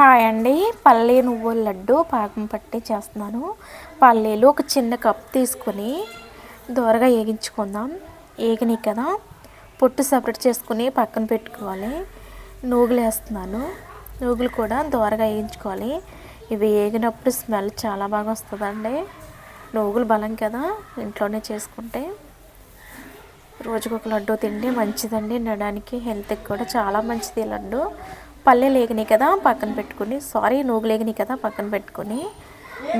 Hi అండి. పల్లీ నువ్వుల లడ్డు పాకం పట్టి చేస్తున్నాను. పల్లీలు ఒక చిన్న కప్ తీసుకొని దోరగా వేగించుకుందాం వేగినాయి కదా. పొట్టు సపరేట్ చేసుకుని పక్కన పెట్టుకోవాలి. నూగులు వేస్తున్నాను నూగులు కూడా దోరగా వేయించుకోవాలి ఇవి వేగినప్పుడు స్మెల్ చాలా బాగా వస్తుందండి. నూగులు బలం కదా ఇంట్లోనే చేసుకుంటే. రోజుకొక లడ్డు తింటే మంచిదండి. తినడానికి హెల్త్కి కూడా చాలా మంచిది లడ్డు. పల్లె లేగినాయి కదా పక్కన పెట్టుకుని సారీ నూగు లేగినాయి కదా పక్కన పెట్టుకుని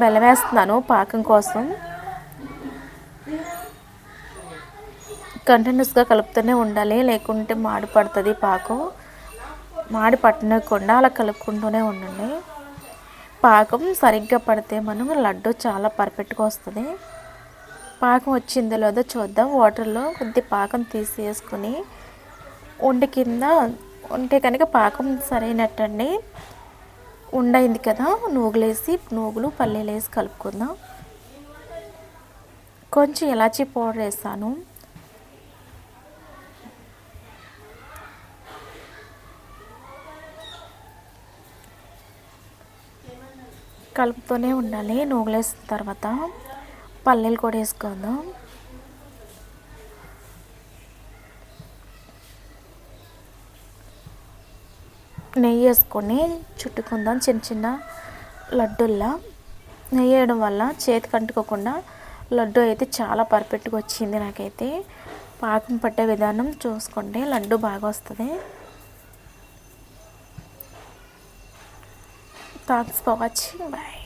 బెల్లం వేస్తున్నాను పాకం కోసం. కంటిన్యూస్గా కలుపుతూనే ఉండాలి లేకుంటే మాడి పడుతుంది పాకం. మాడి పట్టనకుండా అలా కలుపుకుంటూనే ఉండండి. పాకం సరిగ్గా పడితే మనం లడ్డు చాలా పర్ఫెక్ట్గా వస్తుంది. పాకం వచ్చిందో లేదో చూద్దాం. వాటర్లో కొద్ది పాకం తీసేసుకుని ఉండి కింద ఉంటే కనుక పాకం సరైనట్టండి. ఉండైంది కదా నూగులేసి నూగులు పల్లీలు వేసి కలుపుకుందాం. కొంచెం ఇలాచీ పౌడర్ వేసాను. కలుపుతూనే ఉండాలి నూగులు వేసిన తర్వాత పల్లీలు కూడా వేసుకుందాం. నెయ్యి వేసుకొని చుట్టుకుందాం చిన్న చిన్న లడ్డుల్లా. నెయ్యి వేయడం వల్ల చేతికి అంటుకోకుండా లడ్డు అయితే చాలా పర్ఫెక్ట్గా వచ్చింది నాకైతే. పాకం పట్టే విధానం చూసుకోండి లడ్డు బాగా వస్తుంది. Thanks for watching. బాయ్.